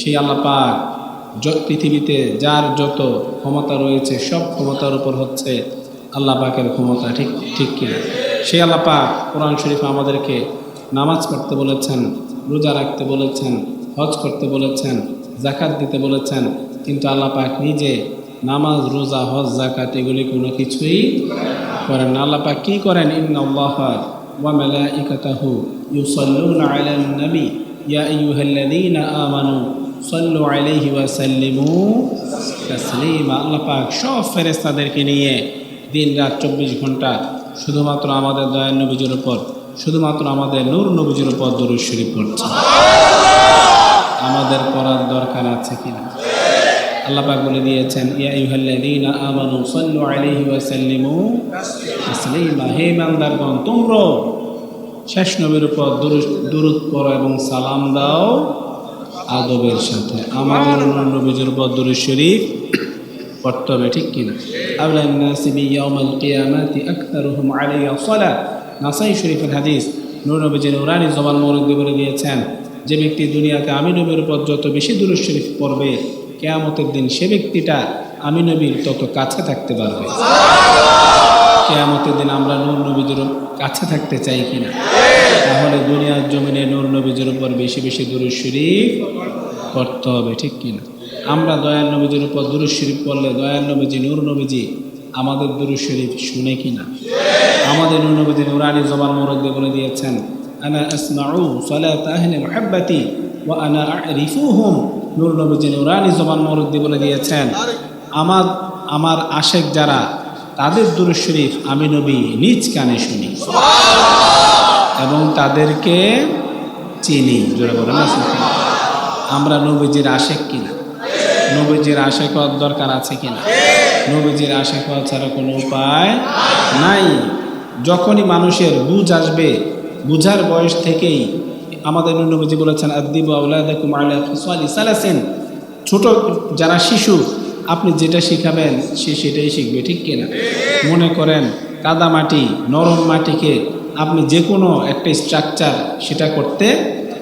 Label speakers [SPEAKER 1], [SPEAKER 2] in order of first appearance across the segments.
[SPEAKER 1] সেই আল্লাহ পৃথিবীতে যার যত ক্ষমতা রয়েছে, সব ক্ষমতার উপর হচ্ছে আল্লাহ পাকের ক্ষমতা, ঠিক ঠিক কিনা সেই আল্লাহ পাক কোরআন শরীফ আমাদেরকে নামাজ পড়তে বলেছেন, রোজা রাখতে বলেছেন, হজ করতে বলেছেন জাকাত দিতে বলেছেন, কিন্তু আল্লাহ পাক নিজে নামাজ, রোজা, হজ জাকাত এগুলি কোনো কিছুই করেন আল্লাহ পাক কী করেন? ইন্দ মালাইকাতাহু ইউসাল্লুনা আলান নবী ইয়া আইয়ুহাল্লাযীনা আমানু সাল্লু আলাইহি ওয়া সাল্লিমু তাসলিমা আল্লাহ পাক সব ফেরেশতাদেরকে নিয়ে দিন রাত চব্বিশ ঘণ্টা শুধুমাত্র আমাদের দয়ার নবীজির উপর, শুধুমাত্র আমাদের নূর নবীজির উপর দরুদ শরীফ পড়ছে। আমাদের করার দরকার আছে কিনা? আল্লাহ পাক বলে দিয়েছেন, ইয়া আইয়ুহাল্লাযীনা আমানু হে তোমরা শেষ নবীর উপর দুরুদ পড়ো এবং সালাম দাও আদবের সাথে। আমাদের নবীজির উপর দুরুদ শরীফ পড়তে ঠিক কিনা নাসাই শরীফের হাদিস নূর নবীজি নুরানি জবান মৌলিক বলে দিয়েছেন, যে ব্যক্তি দুনিয়াতে আমি নবীর উপর যত বেশি দুরুদ শরীফ পড়বে কেয়ামতের দিন সে ব্যক্তিটা আমি নবীর তত কাছে থাকতে পারবে। কেয়ামতের দিন আমরা নূর নবীজির কাছে থাকতে চাই কিনা? তাহলে দুনিয়ার জমিনে নূর নবীজির উপর বেশি বেশি দুরুদ শরীফ পড়তে হবে, ঠিক কিনা? আমরা দয়াল নবীজির উপর দুরুদ শরীফ পড়লে দয়াল নবীজি, নূর নবীজি আমাদের দুরুদ শরীফ শুনে কিনা? আমাদের নূর নবীজি নুরানি জবান মোরদ্দে বলে দিয়েছেন আনা আসমাউ সালাত আহলে মুহাব্বতি ওয়া আনা আরিফুহুম নূর নবীজি নুরানি জবান মোরদ্দে বলে দিয়েছেন আমার আমার আশেক যারা তাদের দুরুদ শরীফ আমি নবী নিজ কানে শুনি এবং তাদেরকে চিনি। জোরে বলেন আমরা নবীজির আশেক কিনা? নবীজির আশেক হওয়ার দরকার আছে কিনা? নবীজির আশেক হওয়া ছাড়া কোনো উপায় নাই। যখনই মানুষের বুঝ আসবে বুঝার বয়স থেকেই আমাদের নবীজি বলেছেন সালাসিন। ছোট যারা শিশু, আপনি যেটা শিখাবেন, সে সেটাই শিখবে, ঠিক কিনা মনে করেন, কাদা মাটি, নরম মাটিকে আপনি যে কোনো একটা স্ট্রাকচার সেটা করতে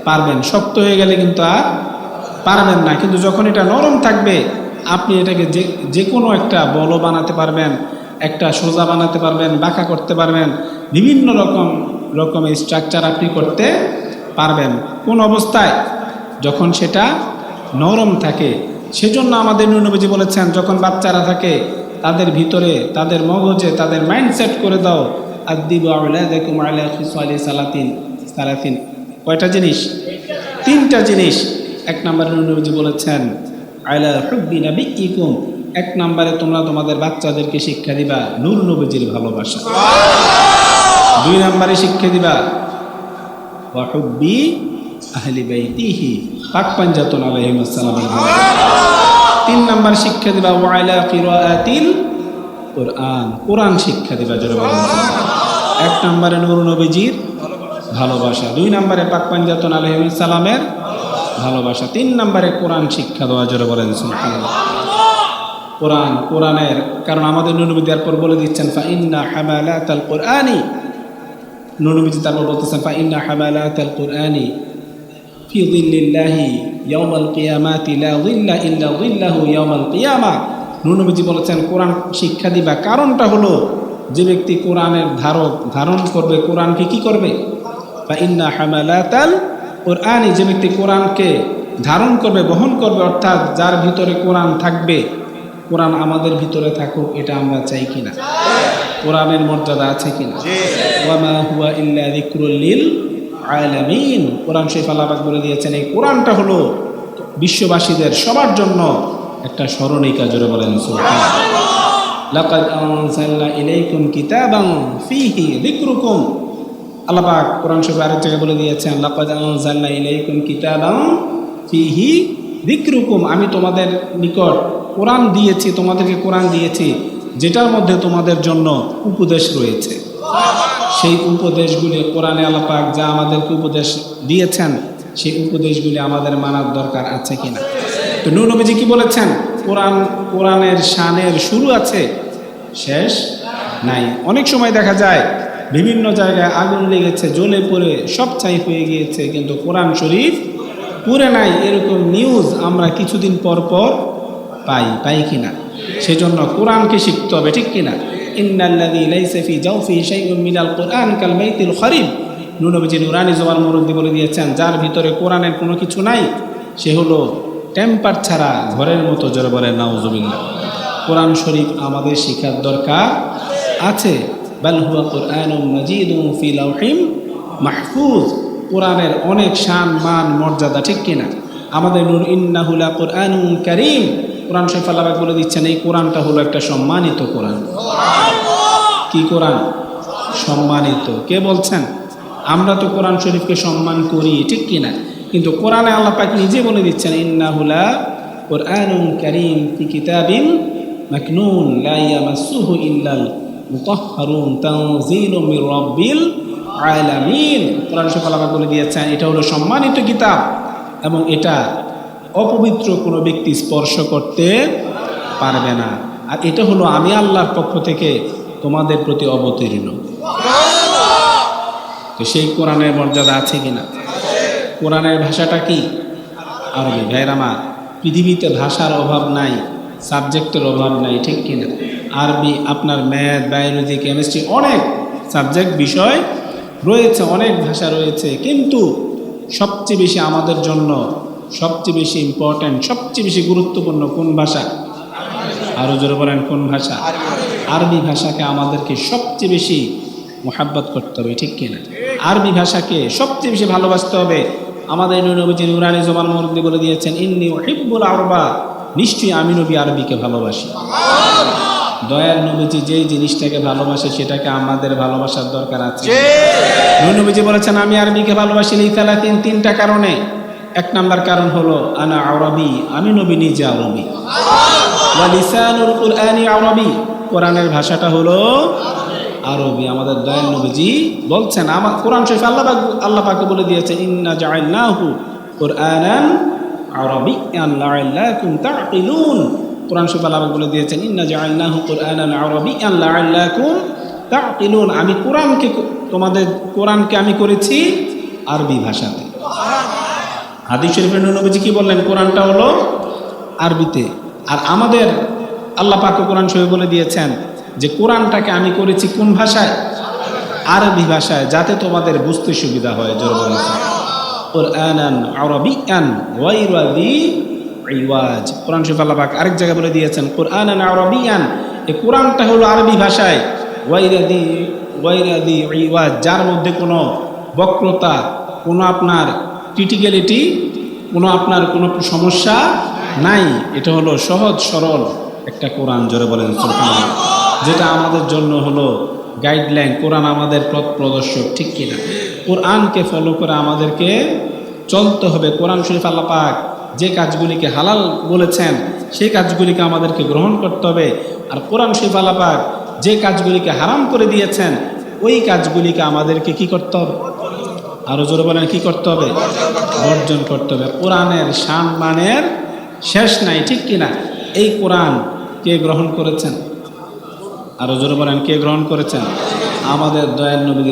[SPEAKER 1] পারবেন। শক্ত হয়ে গেলে কিন্তু আর পারবেন না। কিন্তু যখন এটা নরম থাকবে, আপনি এটাকে যে যে কোনো একটা বল বানাতে পারবেন, একটা সোজা বানাতে পারবেন, বাঁকা করতে পারবেন। বিভিন্ন রকম, রকমের স্ট্রাকচার আপনি করতে পারবেন। কোন অবস্থায়? যখন সেটা নরম থাকে। সেজন্য আমাদের নবীজি বলেছেন, যখন বাচ্চারা থাকে, তাদের ভিতরে, তাদের মগজে, তাদের মাইন্ডসেট করে দাও। আদিব সালাতিন। সালাতিন। কয়টা জিনিস? তিনটা জিনিস। এক নম্বরে নবীজি বলেছেন হুব্বি নাবিইকুম এক নম্বরে তোমরা তোমাদের বাচ্চাদেরকে শিক্ষা দিবা, নূর নবীজির ভালোবাসা। দুই নম্বরে শিক্ষা দিবা ওয়া হুব্বি আহলি বাইতিহি। পাক পাঞ্জাতুন আলাইহিস সালামের তিন নম্বর শিক্ষা দিবা ওয়া আলা কিরাআতিল কোরআন। কোরআন শিক্ষা দিবা জোরে বলেন। এক নম্বরে নূর নবীজির ভালোবাসা। দুই নম্বরে পাক পাঞ্জাতন আলহিম সালামের ভালোবাসা। তিন নম্বরে কোরআন শিক্ষা দেওয়া জোরে বলেন সুবহানাল্লাহ। কোরআন কোরআনের কারণ আমাদের নুনবী দেওয়ার পর বলে দিচ্ছেন ফা ইন্না হামালাত আল কোরআনি নুনবীজি তারপর বলতেছেন ফা ইন্না হামালাত আল কোরআনি ফি দিল্লিল্লাহি ইয়াউমাল কিয়ামাতি, লা দিল্লা ইল্লা দিল্লাহু ইয়াউমাল কিয়ামা। নুনবীজি বলেছেন, কোরআন শিক্ষা দিবা। কারণটা হলো, যে ব্যক্তি কোরআনের ধারক, ধারণ করবে, কোরআনকে কি করবে? বা ইন্না হামালাতাল কোরআনই যে ব্যক্তি কোরআনকে ধারণ করবে, বহন করবে, অর্থাৎ যার ভিতরে কোরআন থাকবে কোরআন আমাদের ভিতরে থাকুক এটা আমরা চাই কিনা? কোরআনের মর্যাদা আছে কিনা? ওয়ামা হুয়া ইল্লা যিকরুল লিল আলামিন। কোরআন শরীফ আল্লাহ বলে দিয়েছেন এই কোরআনটা হলো বিশ্ববাসীদের সবার জন্য একটা স্মরণিকা জোরে বলেন লাকাদ আনজালনা ইলাইকুম কিতাবান ফীহি যিকরুকুম। আল্লাহ পাক কোরআন শরীফে আরেক জায়গায় বলে দিয়েছেন লাকাদ আনজালনা ইলাইকুম কিতাবান ফীহি যিকরুকুম আমি তোমাদের নিকট কোরআন দিয়েছি, তোমাদেরকে কোরআন দিয়েছি, যেটার মধ্যে তোমাদের জন্য উপদেশ রয়েছে। সেই উপদেশগুলি কোরআনে আলাপাক যা আমাদেরকে উপদেশ দিয়েছেন, সেই উপদেশগুলি আমাদের মানার দরকার আছে কিনা তো নবীজি কি বলেছেন? কোরআন, কোরআনের শানের শুরু আছে, শেষ নাই। অনেক সময় দেখা যায়, বিভিন্ন জায়গায় আগুন লেগেছে, জ্বলে পড়ে, সব চাই হয়ে গিয়েছে, কিন্তু কোরআন শরীফ পুরে নাই এরকম নিউজ আমরা কিছুদিন পর পর পাই পাই কিনা? সেজন্য কোরআনকে শিখতে হবে, ঠিক কিনা? কোরআন বলে দিয়েছেন, যার ভিতরে কোরআনের কোনো কিছু নাই, সে হলো টেম্পার ছাড়া ঘরের মতো জোরে বলে, নাউজুবিল্লাহ। কোরআন শরীফ আমাদের শিখার দরকার আছে। বাল হুয়া কোরআনুম মাজিদুম ফি লাউহিম মাহফুজ। কোরআনের অনেক শান, মান, মর্যাদা, ঠিক কিনা? আমাদের নূর ইন্নাহুলা কোরআনুম কারীম। কোরআন শরীফ আল্লাহ বলে দিচ্ছেন, এই কোরআনটা হলো একটা সম্মানিত কোরআন। কি কোরআন? সম্মানিত। কে বলছেন? আমরা তো কোরআন শরীফকে সম্মান করি, ঠিক কিনা? কিন্তু কোরআনে আল্লাহ পাক নিজে বলে দিচ্ছেন ইন্নাহুলা কোরআনুম কারীম ফি কিতাবিন মাকনুন, লা ইয়ামাসসুহু ইল্লাল মুতাহহারুন, তানজিলুম মির রাব্বিল আলামিন। কোরআন পাক বলে দিয়েছেন, এটা হলো সম্মানিত কিতাব এবং এটা অপবিত্র কোনো ব্যক্তি স্পর্শ করতে পারবে না। আর এটা হলো আমি আল্লাহর পক্ষ থেকে তোমাদের প্রতি অবতীর্ণ। তো সেই কোরআনের মর্যাদা আছে কিনা? কোরআনের ভাষাটা কি? আরবি। ভাইরামা পৃথিবীতে ভাষার অভাব নাই, সাবজেক্টের অভাব নাই, ঠিক কিনা? আরবি আপনার ম্যাথ, বায়োলজি, কেমিস্ট্রি অনেক সাবজেক্ট বিষয় রয়েছে, অনেক ভাষা রয়েছে, কিন্তু সবচেয়ে বেশি আমাদের জন্য সবচেয়ে বেশি ইম্পর্ট্যান্ট সবচেয়ে বেশি গুরুত্বপূর্ণ কোন ভাষা? আরও জোরে বলেন, কোন ভাষা? আরবি ভাষাকে আমাদেরকে সবচেয়ে বেশি মোহাব্বত করতে হবে, ঠিক কিনা? আরবি ভাষাকে সবচেয়ে বেশি ভালোবাসতে হবে। আমাদের নবী নুরানি জমান মরদি বলে দিয়েছেন, ইন্নি হিব্বুল আরবা। নিশ্চয়ই আমি নবী আরবিকে ভালোবাসি। দয়াল নবীজি যেই জিনিসটাকে ভালোবাসে সেটাকে আমাদের ভালোবাসার দরকার আছে। নবীজি বলেছেন আমি আরবিকে ভালোবাসি লিখালা তিন তিনটা কারণে। এক নাম্বার কারণ হলো আনা আরবি আমি নবী নিজে আরবি। লিসানুল কুরআনি আরবি। কোরআনের ভাষাটা হলো আরবি। আমাদের দয়াল নবীজি বলছেন আমার কোরআন শরীফ আল্লাহ আল্লাহ পাকে বলে দিয়েছে ইন্না জাআলনাহু কুরআনান আরবিয়ান লাআল্লাকুম তাকিলুন কোরআন শরীফ আল্লাহ বলে দিয়েছেন ইন্না জাআলনাহু কুরআনান আরবিয়ান আমি কোরআনকে তোমাদের কোরআনকে আমি করেছি আরবি ভাষাতে। হাদিস শরীফের নবীজি কি বললেন? কোরআনটা হলো আরবিতে। আর আমাদের আল্লাহ পাক কোরআন শরীফ বলে দিয়েছেন যে, কোরআনটাকে আমি করেছি কোন ভাষায়? আরবি ভাষায়, যাতে তোমাদের বুঝতে সুবিধা হয়, জোর বলেছে কোরআনান আরবিয়ান ওয়াইরা দি ইওয়াজ কোরআন শরীফ আল্লাহ পাক আরেক জায়গায় বলে দিয়েছেন, কোরআনান আরবিয়ান। এই কোরআনটা হলো আরবি ভাষায়। ওয়াইরা দি ওয়াইরা ইওয়াজ যার মধ্যে কোনো বক্রতা, কোনো আপনার ক্রিটিক্যালিটি, কোনো আপনার কোনো সমস্যা নাই। এটা হলো সহজ সরল একটা কোরআন, জোরে বলেন যেটা আমাদের জন্য হলো গাইডলাইন, কোরআন আমাদের পথ প্রদর্শক, ঠিক কিনা? কোরআনকে ফলো করে আমাদেরকে চলতে হবে। কোরআন শরীফ আল্লাহ পাক যে কাজগুলিকে হালাল বলেছেন, সেই কাজগুলিকে আমাদেরকে গ্রহণ করতে হবে। আর কোরআন শরীফ আল্লাহ পাক যে কাজগুলিকে হারাম করে দিয়েছেন, ওই কাজগুলিকে আমাদেরকে কি করতে হবে? আরও জোরে বলেন, কি করতে হবে? বর্জন করতে হবে। কোরআনের শান মানের শেষ নাই, ঠিক কিনা? এই কোরআন কে গ্রহণ করেছেন? আরও জোরে বলেন, কে গ্রহণ করেছেন? আমাদের দয়াল নবী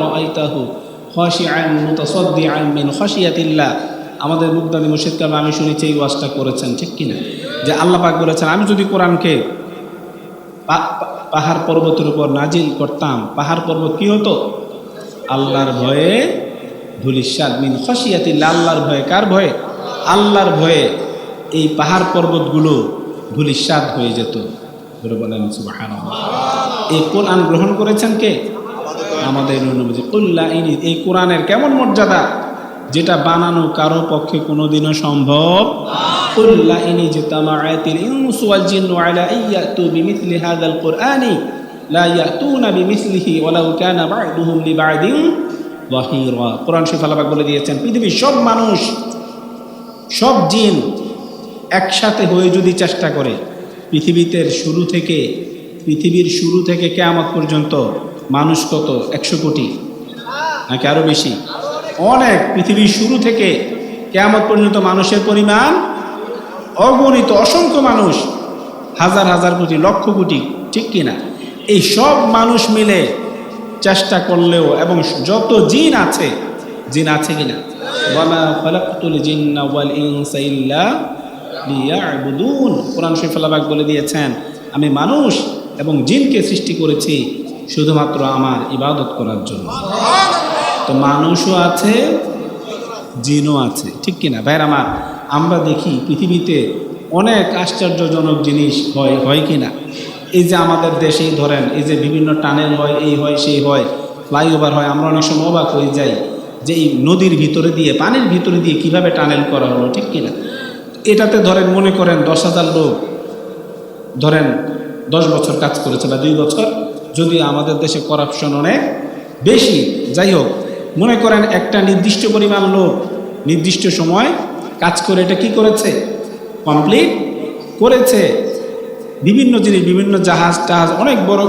[SPEAKER 1] রাআইতাহু খাশিআন মুতাসাদ্দিআন মিন খাশিয়াতিল্লাহ। আমাদের মুক্তাদি মুর্শিদ কালাম আমি শুনেছি এই ওয়াজটা করেছেন, ঠিক কিনা? যে আল্লাহ পাক বলেছেন, আমি যদি কোরআনকে পাহাড় পর্বতের উপর নাজিল করতাম, পাহাড় পর্বত কি হতো? আল্লাহর ভয়ে ধুলিস্বাদ মিন খসিয়াতিল্লা আল্লাহর ভয়ে। কার ভয়ে? আল্লাহর ভয়ে এই পাহাড় পর্বতগুলো ধুলিস্বাদ হয়ে যেত। বলেন, সুবহানাল্লাহ। এই কোরআন গ্রহণ করেছেন কে? আমাদের নবীজি কুল্লা ইনি এই কোরআনের কেমন মর্যাদা? যেটা বানানো কারও পক্ষে কোনোদিনও সম্ভব কুল্লা ইনি যে তামাআতিল ইনসু ওয়াল জিন্নু আলা বিমিথলি হাযাল লা ইয়াতুনা ওয়ালাউ কানা বা'দুহুম লিবা'দিন কোরআন বলে দিয়েছেন, পৃথিবীর সব মানুষ, সব জিন একসাথে হয়ে যদি চেষ্টা করে, পৃথিবীতে শুরু থেকে, পৃথিবীর শুরু থেকে কেয়ামত পর্যন্ত মানুষ কত? একশো কোটি। নাকি আরও বেশি? অনেক। পৃথিবীর শুরু থেকে কেয়ামত পর্যন্ত মানুষের পরিমাণ অগণিত, অসংখ্য মানুষ, হাজার হাজার কোটি, লক্ষ কোটি, ঠিক কিনা এই সব মানুষ মিলে চেষ্টা করলেও এবং যত জিন আছে জিন আছে কিনা? কোরআন পাক বলে দিয়েছেন, আমি মানুষ এবং জিনকে সৃষ্টি করেছি শুধুমাত্র আমার ইবাদত করার জন্য। তো মানুষও আছে, জিনও আছে, ঠিক কিনা? ভাইর আমার, আমরা দেখি পৃথিবীতে অনেক আশ্চর্যজনক জিনিস হয় হয় কিনা? এই যে আমাদের দেশেই ধরেন, এই যে বিভিন্ন টানেল হয়, এই হয়, সেই হয়, ফ্লাইওভার হয়, আমরা অনেক সময় অবাক হয়ে যাই যে এই নদীর ভিতরে দিয়ে, পানির ভিতরে দিয়ে কীভাবে টানেল করা হলো, ঠিক কিনা? এটাতে ধরেন মনে করেন দশ হাজার লোক ধরেন দশ বছর কাজ করেছে বা দুই বছর যদি আমাদের দেশে করাপশন অনেক বেশি, যাই হোক, মনে করেন একটা নির্দিষ্ট পরিমাণ লোক নির্দিষ্ট সময় কাজ করে এটা কি করেছে? কমপ্লিট করেছে। বিভিন্ন জিনিস, বিভিন্ন জাহাজ টাহাজ অনেক বড়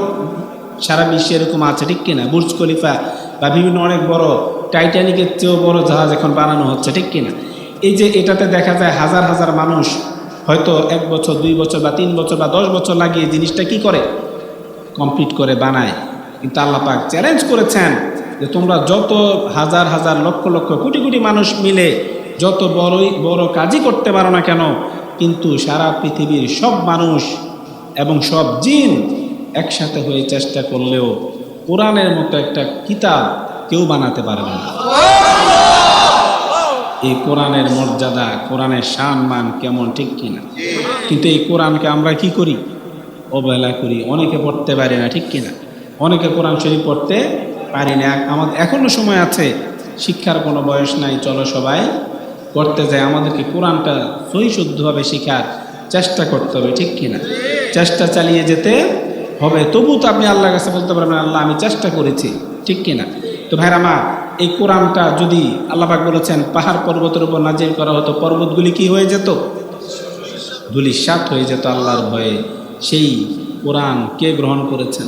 [SPEAKER 1] সারা বিশ্বে এরকম আছে, ঠিক কিনা? বুর্জ খলিফা বা বিভিন্ন অনেক বড় টাইটানিকের চেয়েও বড় জাহাজ এখন বানানো হচ্ছে, ঠিক কিনা? এই যে এটাতে দেখা যায় হাজার হাজার মানুষ হয়তো এক বছর, দুই বছর বা তিন বছর বা দশ বছর লাগিয়ে জিনিসটা কি করে? কমপ্লিট করে বানায়। কিন্তু আল্লাহ পাক চ্যালেঞ্জ করেছেন যে তোমরা যত হাজার হাজার লক্ষ লক্ষ কোটি কোটি মানুষ মিলে যত বড়ই বড় কাজই করতে পারো না কেন, কিন্তু সারা পৃথিবীর সব মানুষ এবং সব জিন একসাথে হয়ে চেষ্টা করলেও কোরআনের মতো একটা কিতাব কেউ বানাতে পারবে না। এই কোরআনের মর্যাদা, কোরআনের সম্মান কেমন ঠিক কিনা? কিন্তু এই কোরআনকে আমরা কি করি? অবহেলা করি। অনেকে পড়তে পারি না, ঠিক কিনা? অনেকে কোরআন শরীফ পড়তে পারি না। আমাদের এখনও সময় আছে, শিক্ষার কোনো বয়স নাই, চলো সবাই করতে যায় আমাদেরকে কোরআনটা সই শুদ্ধভাবে শেখার চেষ্টা করতে হবে, ঠিক কিনা? চেষ্টা চালিয়ে যেতে হবে। তবু তো আপনি আল্লাহর কাছে বলতে পারবেন, আল্লাহ, আমি চেষ্টা করেছি ঠিক কিনা? তো ভাইরা আমার, এই কোরআনটা যদি আল্লাপাক বলেছেন, পাহাড় পর্বতের উপর নাজিল করা হতো, পর্বতগুলি কি হয়ে যেত? ধুলিসাত হয়ে যেত আল্লাহর ভয়ে। সেই কোরআন কে গ্রহণ করেছেন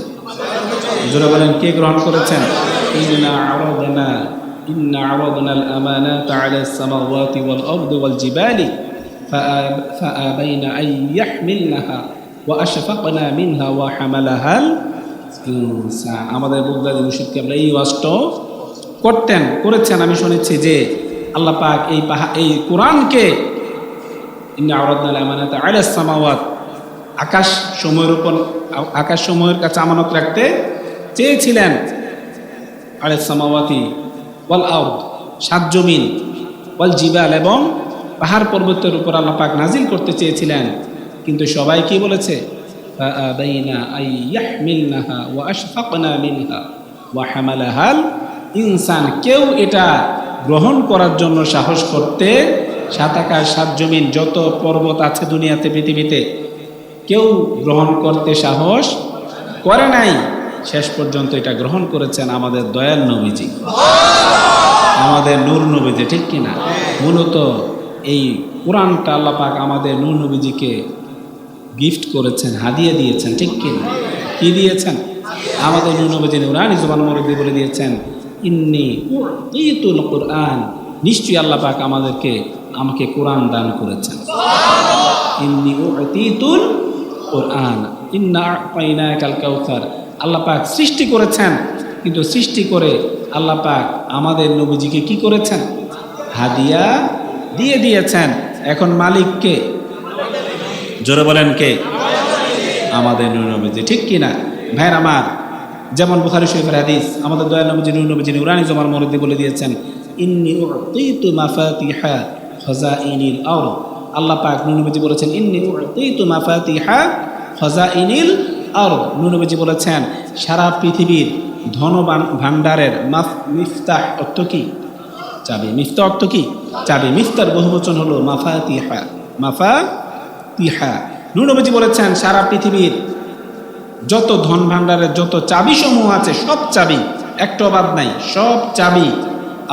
[SPEAKER 1] জোরে বলেন কে গ্রহণ করেছেন ইন্না আরাদনা ইন্না আরাদনা আল-আমানাত আলা as-samawati wal-ardi wal-jibali فآبين أن يحملنها وأشفقنا منها وحملها الإنسان আমাদের বুগদাদি মুর্শিদকে আমরা এই ওয়াজটাও করতেন করেছেন আমি শুনেছি যে আল্লাহ পাক এই পাহা এই কোরআনকে ইন্না আরাদনা আল-আমানাত আলা as-samawat আকাশ সময়ের উপর, আকাশ সময়ের কাছে আমানত রাখতে চেয়েছিলেন। আরে সামাওয়াতি বল আউট সাত জমিন বল জিবাল এবং পাহাড় পর্বতের উপর আল্লাপাক নাজিল করতে চেয়েছিলেন। কিন্তু সবাই কি বলেছে? ইনসান। কেউ এটা গ্রহণ করার জন্য সাহস করতে সাত আকাশ, সাত জমিন, যত পর্বত আছে দুনিয়াতে, পৃথিবীতে কেউ গ্রহণ করতে সাহস করে নাই, শেষ পর্যন্ত এটা গ্রহণ করেছেন আমাদের দয়াল নবীজি। আমাদের নূর নবীজি, ঠিক কিনা? মূলত এই কোরআনটা আল্লাহ পাক আমাদের নূর নবীজিকে গিফট করেছেন, হাদিয়ে দিয়েছেন, ঠিক কিনা? কি দিয়েছেন? আমাদের নূর নবীজি নুরানি জবান মরদি বলে দিয়েছেন, ইন্নি ইতুল কোরআন নিশ্চয়ই আল্লাহ পাক আমাদেরকে, আমাকে কোরআন দান করেছেন। ইন্নি উতিতুল কোরআন। ইন্না পাইনা কাল কাউসার সৃষ্টি করেছেন, কিন্তু সৃষ্টি করে আল্লাহ পাক আমাদের নবীজিকে কি করেছেন? হাদিয়া দিয়ে দিয়েছেন। এখন মালিককে জোরে বলেন কে? আমাদের নবীজি, ঠিক কিনা ভাইর আমার, যেমন বুখারি শরীফের হাদিস, আমাদের দয়া নবীজি নবীজি নুরানি জমার মরদি বলে দিয়েছেন, ইন্নি মাফাতিহা খাজাইনিল আরদ। আল্লাহ পাক নূর নবীজি বলেছেন, ইন্নি উতিতু মাফাতিহা খাজাইনিল আরদ। নূর নবীজি বলেছেন, সারা পৃথিবীর ধন ভাণ্ডারের মাফ, মিফতাহ অর্থ কি? চাবি মিফতা অর্থ কি? চাবি, মিফতার বহুবচন হলো মাফা তিহা মাফা তিহা নূর বলেছেন, সারা পৃথিবীর যত ধন ভাণ্ডারের যত চাবি সমূহ আছে, সব চাবি একটা বাদ নাই, সব চাবি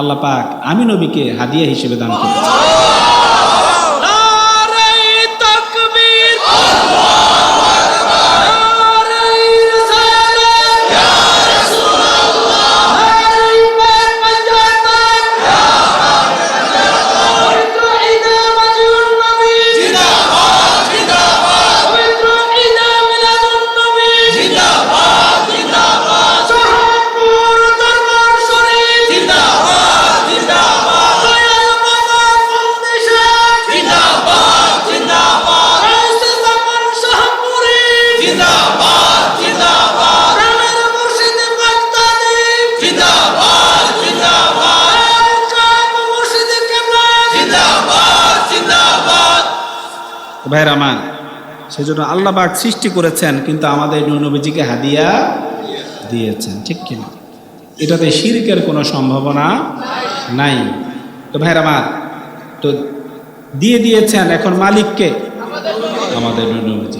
[SPEAKER 1] আল্লাহ পাক আমি নবীকে হাদিয়া হিসেবে দান করেছি ভাইয়ের সৃষ্টি করেছেন কিন্তু আমাদের নবীজিকে হাদিয়া দিয়েছেন ঠিক কিনা? এটাতে শিরকের কোনো সম্ভাবনা নাই। তো তো দিয়ে দিয়েছেন এখন মালিককে। আমাদের নবীজি।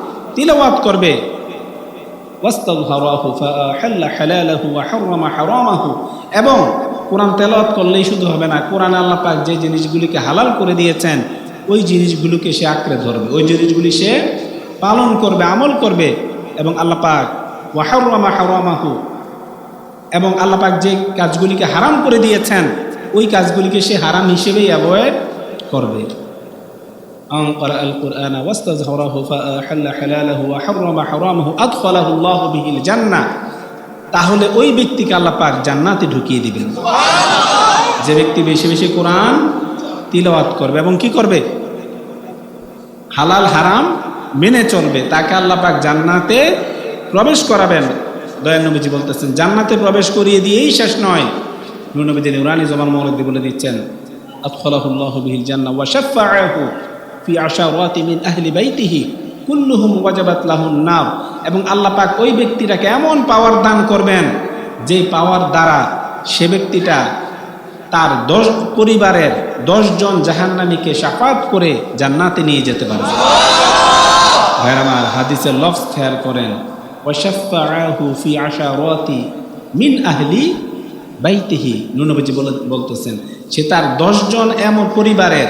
[SPEAKER 1] তিলাওয়াত করবে। এবং কোরআন তেলাওয়াত করলেই শুধু হবে না, কোরআন আল্লাহ পাক যে জিনিসগুলিকে হালাল করে দিয়েছেন, ওই জিনিসগুলিকে সে আঁকড়ে ধরবে। ওই জিনিসগুলি সে পালন করবে, আমল করবে। এবং আল্লাহ পাক ওয়া হাররামা হারামাহু এবং আল্লাহ পাক যে কাজগুলিকে হারাম করে দিয়েছেন, ওই কাজগুলিকে সে হারাম হিসেবেই অ্যাভয়েড করবে। أن قرأ القرآن واستظهره فأحل حلاله وحرم حرامه أدخله الله به الجنة তাহলে ওই ব্যক্তিকে আল্লাহ পাক জান্নাতে ঢুকিয়ে দিবেন যে ব্যক্তি বেশি বেশি কোরআন তিলাওয়াত করবে এবং কি করবে হালাল হারাম মেনে চলবে তাকে আল্লাহ পাক জান্নাতে প্রবেশ করাবেন দয়াল নবীজি বলতেছেন জান্নাতে প্রবেশ করিয়ে দিয়েই শেষ নয় নূর নবীজি নুরানি জমান মৌলদ্দি বলে দিচ্ছেন আতখলাহুল্লাহ বিহিল জান্না ওয়া শাফাআহু ফি আশারাতি মিন আহলি বাইতিহি, কুল্লুহুম ওয়াজাবাত লাহুন নার। এবং আল্লাহ পাক ওই ব্যক্তিটাকে এমন পাওয়ার দান করবেন? যে পাওয়ার দ্বারা সে ব্যক্তিটা তার দশ পরিবারের দশ জন জাহান্নামীকে সাফাত করে জান্নাতে নিয়ে যেতে পারবে ভাইয়ের আমার হাদিসের লফস খেয়াল করেন, ওয়াশাফাআহু ফি আশারাতি মিন আহলি বাইতিহি। নুনবীজি বলে বলতেছেন, সে তার দশজন এমন পরিবারের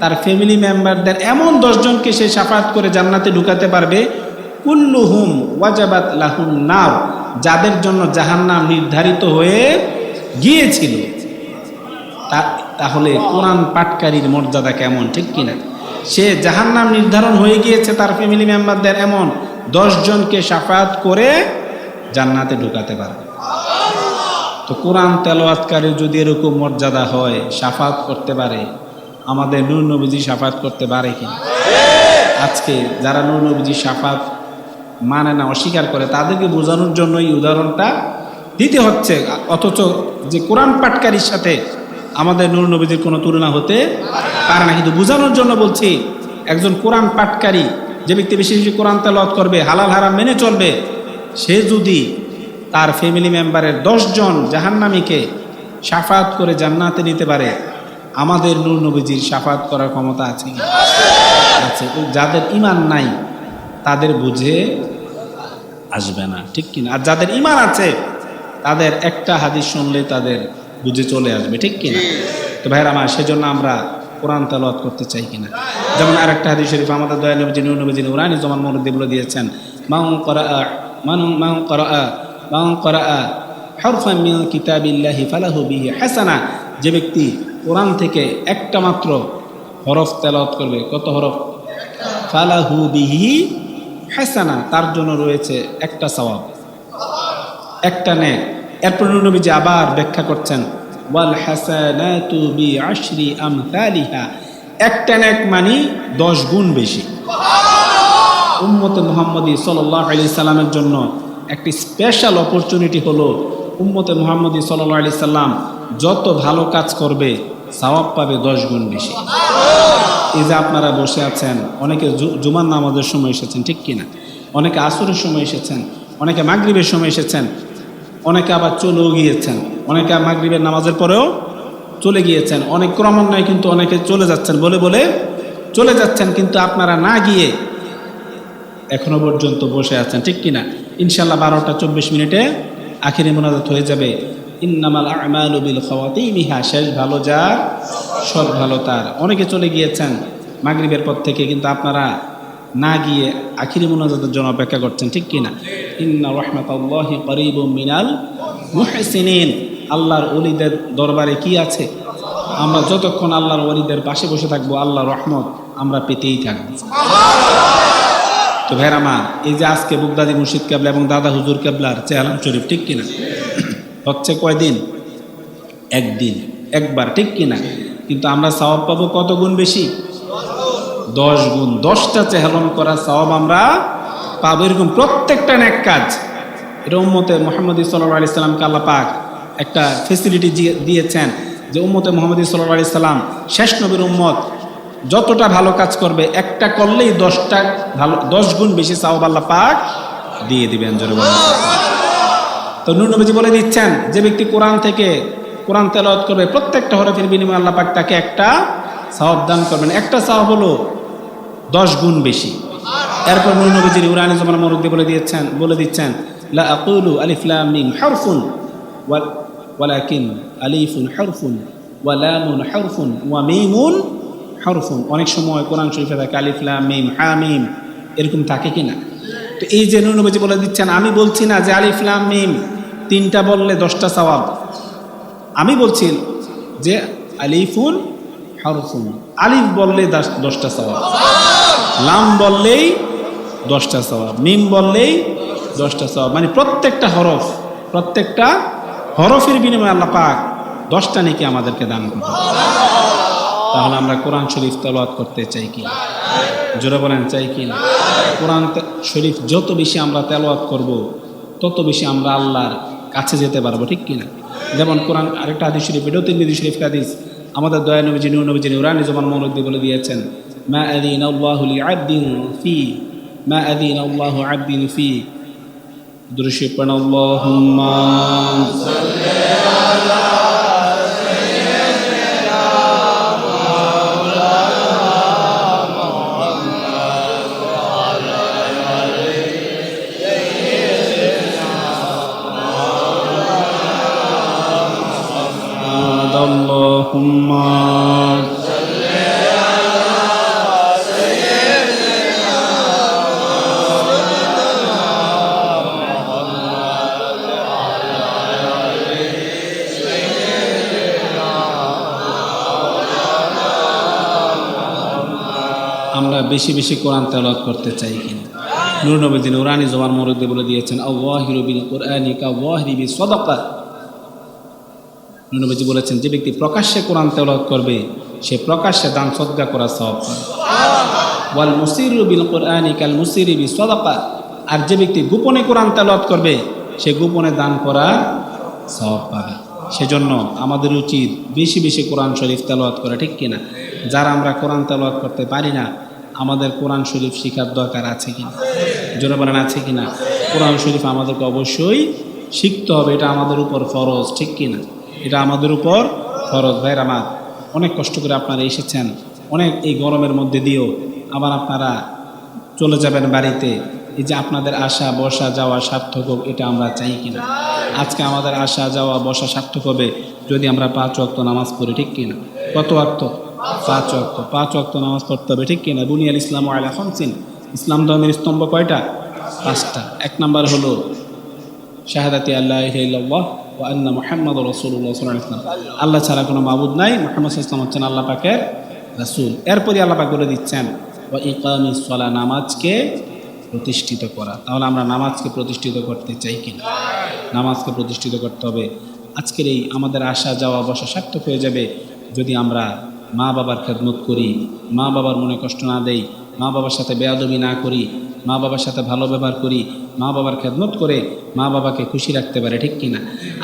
[SPEAKER 1] তার ফ্যামিলি মেম্বারদের এমন দশজনকে সে সাফাত করে জান্নাতে ঢুকাতে পারবে, কুল্লুহুম ওয়াজাবাত লাহুন নাও যাদের জন্য জাহান্নাম নির্ধারিত হয়ে গিয়েছিল। তাহলে কোরআন পাটকারীর মর্যাদা কেমন, ঠিক কিনা? সে জাহান্নাম নির্ধারণ হয়ে গিয়েছে তার ফ্যামিলি মেম্বারদের এমন দশজনকে সাফাত করে জান্নাতে ঢুকাতে পারবে। তো কোরআন তেলাওয়াতকারী যদি এরকম মর্যাদা হয় সাফাত করতে পারে আমাদের নূর নবীজি সাফাত করতে পারে কি আজকে যারা নূর নবীজি সাফাত মানে না, অস্বীকার করে, তাদেরকে বোঝানোর জন্য এই উদাহরণটা দিতে হচ্ছে। অথচ যে কোরআন পাটকারীর সাথে আমাদের নূর নবীজির কোনো তুলনা হতে পারে না। কিন্তু বোঝানোর জন্য বলছি, একজন কোরআন পাটকারী যে ব্যক্তি বেশি বেশি কোরআন তেলাওয়াত করবে, হালাল হারাম মেনে চলবে, সে যদি তার ফ্যামিলি মেম্বারের দশজন জাহান্নামীকে সাফাত করে জান্নাতে নিতে পারে আমাদের নূর নবীজির সাফাত করার ক্ষমতা আছে। আছে। যাদের ইমান নাই, তাদের বুঝে আসবে না। ঠিক কিনা আর যাদের ইমান আছে, তাদের একটা হাদিস শুনলে তাদের বুঝে চলে আসবে। ঠিক কিনা তো ভাইয়ের আমার, সেজন্য আমরা কোরআন তালাওয়াত করতে চাই কিনা? যেমন আরেকটা হাদিস শরীফ, আমাদের দয়া নবীজি, নূর নবীজি নুরানি জমান মরুদ্দি বলে দিয়েছেন মাউ করা মানু মাউ করা মাউ করা হরফা মিন কিতাবিল্লাহি ফালাহু বিহি হাসানা। যে ব্যক্তি কোরআন থেকে একটা মাত্র হরফ তেলাওয়াত করবে। কত হরফ? ফালাহু বিহি হাসানা। তার জন্য রয়েছে একটা সওয়াব। একটা নে। এরপর নবীজি আবার ব্যাখ্যা করছেন, ওয়াল হাসানাতু বিআশরি আমসালিহা। একটা নেক মানি দশ গুণ বেশি। উম্মতে মুহাম্মদী সাল্লাল্লাহু আলাইহি সাল্লামের জন্য একটি স্পেশাল অপরচুনিটি হলো উম্মতে মুহাম্মদী সাল্লাল্লাহু আলাইহি সাল্লাম যত ভালো কাজ করবে, সওয়াব পাবে দশ গুণ বেশি। এই যে আপনারা বসে আছেন, অনেকে জুমার নামাজের সময় এসেছেন, ঠিক কিনা? অনেকে আসরের সময় এসেছেন, অনেকে মাগরিবের সময় এসেছেন, অনেকে আবার চলেও গিয়েছেন, অনেকে মাগরিবের নামাজের পরেও চলে গিয়েছেন। অনেক ক্রমান্বয়ে কিন্তু অনেকে চলে যাচ্ছেন, বলে বলে চলে যাচ্ছেন, কিন্তু আপনারা না গিয়ে এখনও পর্যন্ত বসে আছেন, ঠিক কিনা? ইনশাল্লাহ বারোটা চব্বিশ মিনিটে আখিরি মোনাজাত হয়ে যাবে। ইন্নামাল আমালু বিল খাওয়াতিমিহা, শেষ ভালো যা, সব ভালো তার। অনেকে চলে গিয়েছেন মাগরিবের পর থেকে, কিন্তু আপনারা না গিয়ে আখিরি মোনাজাতের জন্য অপেক্ষা করছেন, ঠিক কিনা ইন্না রহমাতাল্লাহি করিবুম মিনাল মুহসিনিন। আল্লাহর অলিদের দরবারে কি আছে? আমরা যতক্ষণ আল্লাহর অলিদের পাশে বসে থাকব, আল্লাহর রহমত আমরা পেতেই থাকব। তো ভেরামা এই যে আজকে বুগদাদি মুর্শিদ কেবলা এবং দাদা হুজুর কেবলার চেহালাম শরীফ, ঠিক কিনা? হচ্ছে কয়দিন? একদিন। একবার, ঠিক কিনা? কিন্তু আমরা সওয়াব পাবো কত গুণ বেশি? দশ গুণ। দশটা চেহালম করা সওয়াব আমরা পাবো। এরকম প্রত্যেকটা নেক কাজ। এটা উম্মতে মোহাম্মদ সাল্লাহ আলি সাল্লামকে আল্লাহ পাক একটা ফেসিলিটি দিয়েছেন যে উম্মতে মোহাম্মদ সাল্লাহ আলি সাল্লাম শেষ নবীর উম্মত যতটা ভালো কাজ করবে, একটা করলেই দশটা ভালো, দশ গুণ বেশি সওয়াব আল্লাহ পাক দিয়ে দিবেন জোরে তো নূর নবীজি বলে দিচ্ছেন, যে ব্যক্তি কোরআন থেকে কোরআন তেলাওয়াত করবে, প্রত্যেকটা হরফের বিনিময়ে আল্লাহ পাক তাকে একটা সওয়াব দান করবেন। একটা সওয়াব হলো দশ গুণ বেশি। এরপর নূর নবীজি উরানি জমান মরুদ্দি বলে দিয়েছেন, বলে দিচ্ছেন, লা আকুলু আলিফ লাম মিম হারফুন ওয়া- ওয়ালাকিন আলিফুন হারফুন ওয়া লামুন হারফুন ওয়া মিমুন হারফুন। অনেক সময় কোরআন শরীফে থাকে আলিফ, লাম, মিম, হা, মিম, এরকম থাকে কিনা তো এই যে নবীজি বলে দিচ্ছেন, আমি বলছি না যে আলিফ, লাম, মিম, তিনটা বললে দশটা সওয়াব। আমি বলছি যে আলিফুন, হারফুন। আলিফ বললে দশ- দশটা সওয়াব। লাম বললেই দশটা সওয়াব। মিম বললেই দশটা সওয়াব। মানে প্রত্যেকটা হরফ, প্রত্যেকটা হরফের বিনিময়ে আল্লাহ পাক দশটা নাকি আমাদেরকে দান করবে তাহলে আমরা কোরআন শরীফ তলোয়াত করতে চাই কি জোরে বলেন, চাই কি না? কোরআন শরীফ যত বেশি আমরা তেলোয়াত করব, তত বেশি আমরা আল্লাহর কাছে যেতে পারব, ঠিক কিনা যেমন কোরআন আরেকটা আদি শরীফ, এটাও তিরমিদি শরীফ কাদিস আমাদের দয়া নবী জিনু নবী জিনু রানি জমান মৌলদ্দি বলে দিয়েছেন, মা আদিন আল্লাহুল আব্দিন ফি মা আদিন আল্লাহ আব্দিন ফি দৃশ্যপণ আল্লাহুম্মা সাল্লি আলা বেশি বেশি কোরআন তেলাওয়াত করতে চাই কিনা। নূর নবীদ্দিন উরানি জমান মরুদ্দি বলে দিয়েছেন ওয়াহরি বি বলেছেন, যে ব্যক্তি প্রকাশ্যে কোরআন তেলাওয়াত করবে, সে প্রকাশ্যে দান সদ্গা করা পাবে ওয়াল মুসিরু বিল কোরআনি কাল মুসিরি বি সাদাকা। আর যে ব্যক্তি গোপনে কোরআন তেলাওয়াত করবে, সে গোপনে দান করা সব পাবে। সেজন্য আমাদের উচিত বেশি বেশি কোরআন শরীফ তেলাওয়াত করা, ঠিক কিনা? যারা আমরা কোরআন তেলাওয়াত করতে পারি না আমাদের কোরআন শরীফ শেখার দরকার আছে কিনা জোরে বলেন, আছে কিনা কোরআন শরীফ আমাদেরকে অবশ্যই শিখতে হবে, এটা আমাদের উপর ফরজ, ঠিক কিনা এটা আমাদের উপর ফরজ। ভাইয়ের, আমার অনেক কষ্ট করে আপনারা এসেছেন, অনেক এই গরমের মধ্যে দিয়েও আবার আপনারা চলে যাবেন বাড়িতে। এই যে আপনাদের আসা বসা, যাওয়া সার্থক হোক, এটা আমরা চাই কিনা আজকে আমাদের আসা যাওয়া, বসা সার্থক হবে যদি আমরা পাঁচ অক্ত নামাজ পড়ি, ঠিক কিনা কত অক্ত পাঁচ অক্ত পাঁচ অক্ত নামাজ পড়তে হবে, ঠিক কিনা? বুনিয়াল ইসলাম আলা খমসিন। ইসলাম ধর্মের স্তম্ভ কয়টা? পাঁচটা। এক নাম্বার হলো, শাহাদাতি আল্লাহ ও আন্না মোহাম্মদ রসুল্লাহ সাল্লাম আল্লাহ ছাড়া কোনো মাবুদ নাই, মোহাম্মদ ইসলাম হচ্ছেন আল্লাহ পাকের রাসুল। এরপরই আল্লাহ পাক বলে দিচ্ছেন ও ইকামি সলা নামাজকে প্রতিষ্ঠিত করা। তাহলে আমরা নামাজকে প্রতিষ্ঠিত করতে চাই কিনা? নামাজকে প্রতিষ্ঠিত করতে হবে। আজকের এই আমাদের আসা যাওয়া বসা সার্থক হয়ে যাবে যদি আমরা মা বাবার খেদমত করি মা বাবার মনে কষ্ট না দেই মা বাবার সাথে বেয়াদবি না করি মা বাবার সাথে ভালো ব্যবহার করি মা বাবার খেদমত করে মা বাবাকে খুশি রাখতে পারে, ঠিক কিনা?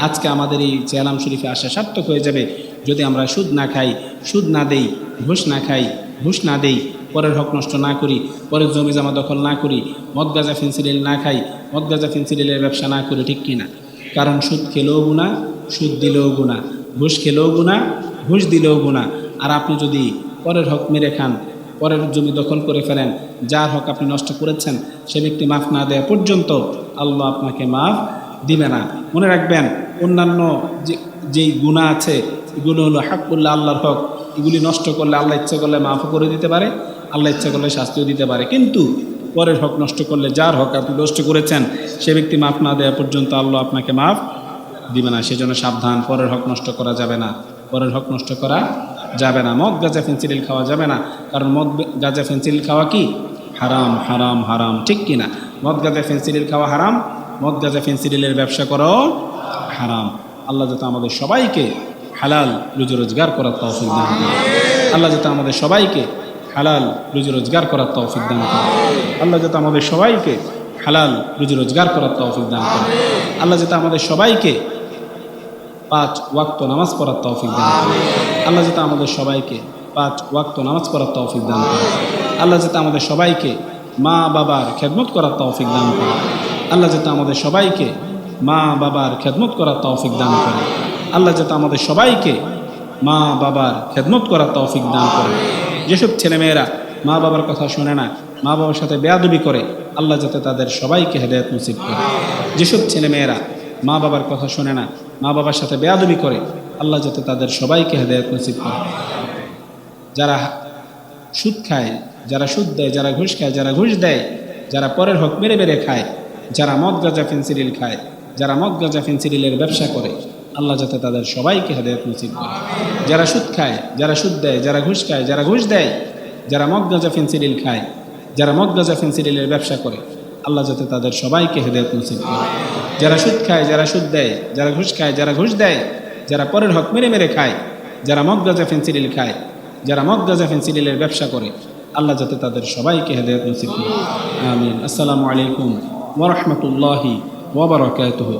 [SPEAKER 1] আজকে আমাদের এই চেয়ালাম শরীফে আসা সার্থক হয়ে যাবে। যদি আমরা সুদ না খাই, সুদ না দেই, ঘুষ না খাই, ঘুষ না দেই, পরের হক নষ্ট না করি, পরের জমি জমা দখল না করি মদ গাঁজা ফেন্সিলিল না খাই মদ গাঁজা ফেন্সিলিলের ব্যবসা না করি, ঠিক কিনা? কারণ সুদ খেলেও গুণা সুদ দিলেও গুণা ঘুষ খেলেও গুণা ঘুষ দিলেও গুণা আর আপনি যদি পরের হক মেরে খান, পরের জমি দখল করে ফেলেন, যার হক আপনি নষ্ট করেছেন, সে ব্যক্তি মাফ না দেওয়া পর্যন্ত আল্লাহ আপনাকে মাফ দিবে না। মনে রাখবেন, অন্যান্য যে, যেই গুণা আছে, এগুলো হলো হাকুল্লাহ আল্লাহর হক, এগুলি নষ্ট করলে আল্লাহ ইচ্ছা করলে মাফও করে দিতে পারে, আল্লাহ ইচ্ছা করলে শাস্তিও দিতে পারে। কিন্তু পরের হক নষ্ট করলে যার হক আপনি নষ্ট করেছেন, সে ব্যক্তি মাফ না দেওয়া পর্যন্ত আল্লাহ আপনাকে মাফ দিবে না। সেজন্য সাবধান, পরের হক নষ্ট করা যাবে না। পরের হক নষ্ট করা যাবে না। মদ, গাঁজা, ফেন্সিডিল খাওয়া যাবে না। কারণ মদ, গাঁজা, ফেন্সিডিল খাওয়া কি? হারাম হারাম হারাম। ঠিক কিনা মদ, গাঁজা, ফেন্সিডিল খাওয়া হারাম। মদ, গাঁজা, ফেন্সিডিলের ব্যবসা করো হারাম। আল্লাহ যাতে আমাদের সবাইকে হালাল রুজি রোজগার করার তৌফিক দান করে। আল্লাহ যাতে আমাদের সবাইকে হালাল রুজি রোজগার করার তৌফিক দান করে। আল্লাহ যাতে আমাদের সবাইকে হালাল রুজি রোজগার করার তৌফিক দান করে। আল্লাহ যাতে আমাদের সবাইকে পাঁচ ওয়াক্ত নামাজ পড়ার তৌফিক দান করে আল্লাহ যাতে আমাদের সবাইকে পাঁচ ওয়াক্ত নামাজ পড়ার তৌফিক দান করে আল্লাহ যাতে আমাদের সবাইকে মা বাবার খেদমত করার তৌফিক দান করে আল্লাহ যাতে আমাদের সবাইকে মা বাবার খেদমত করার তৌফিক দান করে আল্লাহ যাতে আমাদের সবাইকে মা বাবার খেদমত করার তৌফিক দান করে যেসব ছেলেমেয়েরা মা বাবার কথা শোনে না মা বাবার সাথে বেয়াদবি করে আল্লাহ যাতে তাদের সবাইকে হেদায়ত নসিব করে। যেসব ছেলেমেয়েরা মা বাবার কথা শোনে না মা বাবার সাথে বেয়াদবি করে, আল্লাহ যাতে তাদের সবাইকে হেদায়ত নসিব করে। যারা সুদ খায়, যারা সুদ দেয়, যারা ঘুষ খায়, যারা ঘুষ দেয়, যারা পরের হক মেরে মেরে খায়, যারা মদ, গাঁজা, ফেন্সিডিল খায়, যারা মদ, গাঁজা, ফেন্সিডিলের ব্যবসা করে, আল্লাহ যাতে তাদের সবাইকে হেদায়ত নসিব করে। যারা সুদ খায়, যারা সুদ দেয়, যারা ঘুষ খায়, যারা ঘুষ দেয়, যারা মদ, গাঁজা, ফেন্সিডিল খায়, যারা মদ, গাঁজা, ফেন্সিডিলের ব্যবসা করে, আল্লাহ যাতে তাদের সবাইকে হেদায়ত নসিব করে। যারা সুদ খায়, যারা সুদ দেয়, যারা ঘুষ খায়, যারা ঘুষ দেয়, যারা পরের হক মেরে মেরে খায়, যারা মগ, গাঁজা, ফেন্সিডিল খায়, যারা মগ, গাজা, ফেন্সিডিলের ব্যবসা করে, আল্লাহ যাতে তাদের সবাইকে হেদায়ত নসিব করে আমিন। আসসালামু আলাইকুম ওরহমতুল্লাহি ওবরাকাতুহ